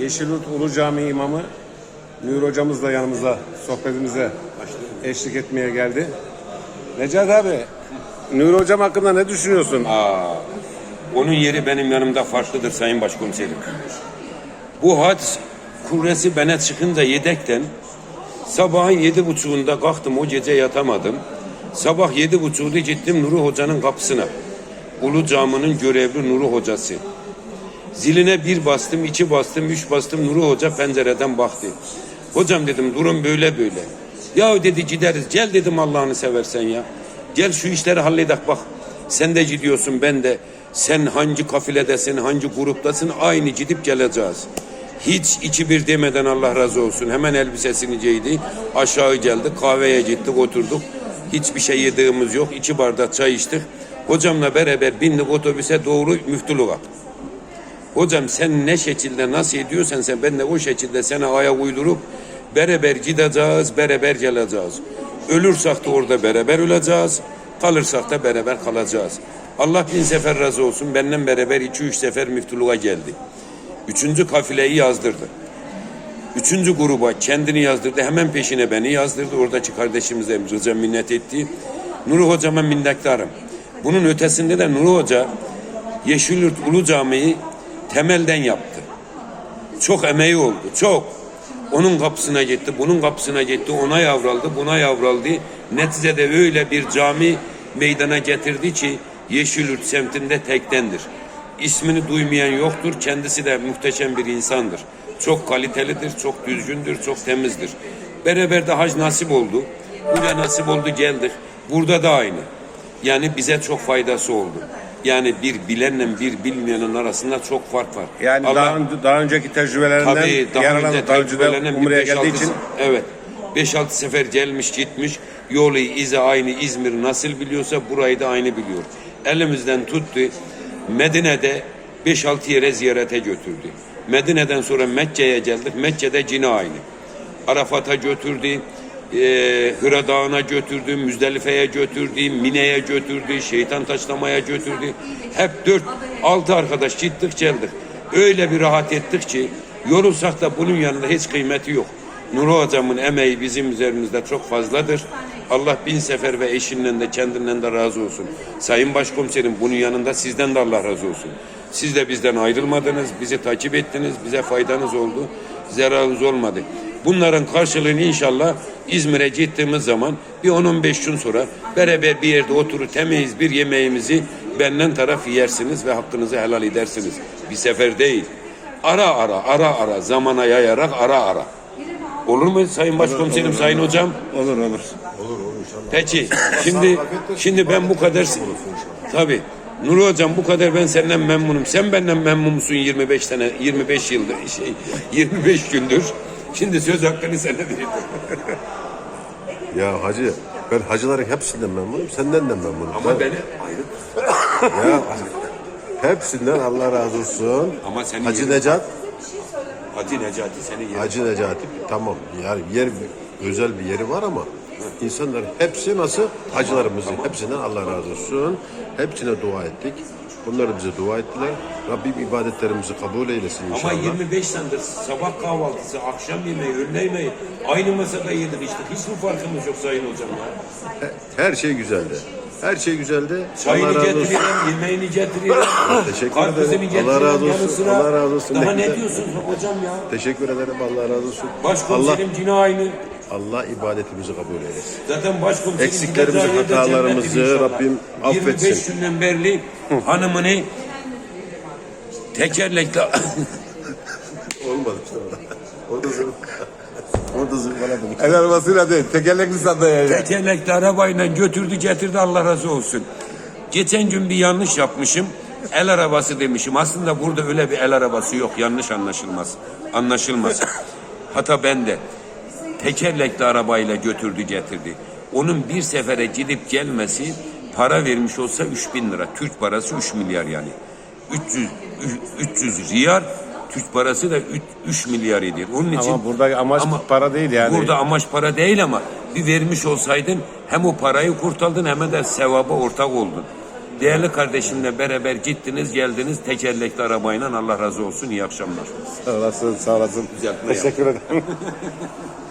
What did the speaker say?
Yeşilyurt Ulu Camii imamı Nür hocamız da yanımızda sohbetimize eşlik etmeye geldi. Necat abi, Nür hocam hakkında ne düşünüyorsun? Onun yeri benim yanımda farklıdır Sayın Başkomiserim. Bu hadis kurresi bana çıkınca yedekten sabahın yedi buçuğunda kalktım o gece yatamadım. Sabah yedi buçuğda gittim Nuri Hoca'nın kapısına. Ulu Camı'nın görevli Nuri Hocası. Ziline bir bastım, iki bastım, üç bastım. Nuri Hoca pencereden baktı. Hocam dedim durum böyle böyle. Ya dedi gideriz. Gel dedim Allah'ını seversen ya. Gel şu işleri halledek bak. Sen de gidiyorsun ben de. Sen hangi kafiledesin, hangi gruptasın aynı gidip geleceğiz. Hiç iki bir demeden Allah razı olsun. Hemen elbisesini giydi. Aşağı geldi. Kahveye gittik oturduk. Hiçbir şey yediğimiz yok. İki bardak çay içtik. Hocamla beraber bindik otobüse doğru müftülüğe. Hocam sen ne şekilde nasıl ediyorsan sen ben de o şekilde sana ayak uydurup beraber gideceğiz, beraber geleceğiz. Ölürsek de orada beraber öleceğiz, kalırsak da beraber kalacağız. Allah bin sefer razı olsun benden beraber iki üç sefer müftülüğe geldi. Üçüncü kafileyi yazdırdı. Üçüncü gruba kendini yazdırdı. Hemen peşine beni yazdırdı. Oradaki kardeşimize rıza minnet etti. Nuri Hocama minnettarım. Bunun ötesinde de Nuri Hoca Yeşilyurt Ulu Camii'yi temelden yaptı. Çok emeği oldu. Çok. Onun kapısına gitti, bunun kapısına gitti, ona yavraldı, buna yavraldı. Neticede öyle bir cami meydana getirdi ki Yeşilyurt semtinde tektendir. İsmini duymayan yoktur. Kendisi de muhteşem bir insandır. Çok kalitelidir, çok düzgündür, çok temizdir. Beraber de hac nasip oldu. Buraya nasip oldu geldik. Burada da aynı. Yani bize çok faydası oldu. Yani bir bilenle bir bilmeyenin arasında çok fark var. Yani Allah- daha, önce- daha önceki tecrübelerinden Tabii daha önce bir Umre'ye 5-6 geldiği için evet 5-6 sefer gelmiş gitmiş yolu izi aynı İzmir nasıl biliyorsa burayı da aynı biliyor. Elimizden tuttu Medine'de 5-6 yere ziyarete götürdü. Medine'den sonra Mekke'ye geldik. Mekke'de yine aynı. Arafat'a götürdü. E, Hıra Dağı'na götürdü, Müzdelife'ye götürdü, Mine'ye götürdü, Şeytan Taşlama'ya götürdü. Hep dört, altı arkadaş gittik geldik. Öyle bir rahat ettik ki yorulsak da bunun yanında hiç kıymeti yok. Nuri Hocam'ın emeği bizim üzerimizde çok fazladır. Allah bin sefer ve eşinden de kendinden de razı olsun. Sayın Başkomiserim bunun yanında sizden de Allah razı olsun. Siz de bizden ayrılmadınız, bizi takip ettiniz, bize faydanız oldu, zararınız olmadı. Bunların karşılığını inşallah İzmir'e gittiğimiz zaman bir 10-15 gün sonra beraber bir yerde oturup temiz bir yemeğimizi benden taraf yersiniz ve hakkınızı helal edersiniz. Bir sefer değil. Ara ara, ara ara, zamana yayarak ara ara. Olur mu Sayın Başkomiserim, Sayın Hocam? olur olur. Peki, şimdi şimdi ben bu kadar... Tabii. Nuri Hocam bu kadar ben senden memnunum. Sen benden memnun musun 25 sene, 25 yıldır, şey, 25 gündür. Şimdi söz hakkını sana verdim. Ya hacı ben hacıların hepsinden memnunum, senden de memnunum. Ama Ben- beni ayrı ya, hepsinden Allah razı olsun. Ama senin Hacı yerin- Necat, Hacı Necati senin yerin. Hacı Necati tamam yani yer özel bir yeri var ama insanlar hepsi nasıl hacılarımızın hepsinden Allah razı olsun. Hepsine dua ettik. Bunlar bize dua ettiler. Rabbim ibadetlerimizi kabul eylesin Ama inşallah. 25 senedir sabah kahvaltısı, akşam yemeği, öğle yemeği aynı masada yedik işte. Hiç mi farkımız yok Sayın Hocam ya? Her şey güzeldi. Her şey güzeldi. Çayını Allah getiriyorum, yemeğini getiriyorum. Teşekkür ederim. Allah razı olsun. sıra. Allah razı olsun. Daha Ne ne diyorsun hocam ya? Teşekkür ederim. Allah razı olsun. Allah, Başkomiserim yine aynı. Allah ibadetimizi kabul eylesin. Zaten başkomiserim Eksiklerimizi, hatalarımızı. Rabbim affetsin. 25 günden beri hanımını tekerlekle Olmadı işte orada. Orada zırh. Orada zırhaladım. El arabasıyla değil, tekerlekli sandalyeyle. tekerlekli arabayla götürdü getirdi Allah razı olsun. Geçen gün bir yanlış yapmışım. El arabası demişim. Aslında burada öyle bir el arabası yok. Yanlış anlaşılmaz. Anlaşılmaz. Hatta ben de tekerlekli arabayla götürdü getirdi. Onun bir sefere gidip gelmesi para vermiş olsa 3000 lira. Türk parası 3 milyar yani. 300 300 riyal Türk parası da 3, 3 milyar ediyor. Onun için Ama burada amaç para değil yani. Burada amaç para değil ama bir vermiş olsaydın hem o parayı kurtardın hem de sevaba ortak oldun. Değerli kardeşimle beraber gittiniz, geldiniz tekerlekli arabayla. Allah razı olsun. İyi akşamlar. Sağ olasın, sağ olasın. Güzel, Teşekkür ederim.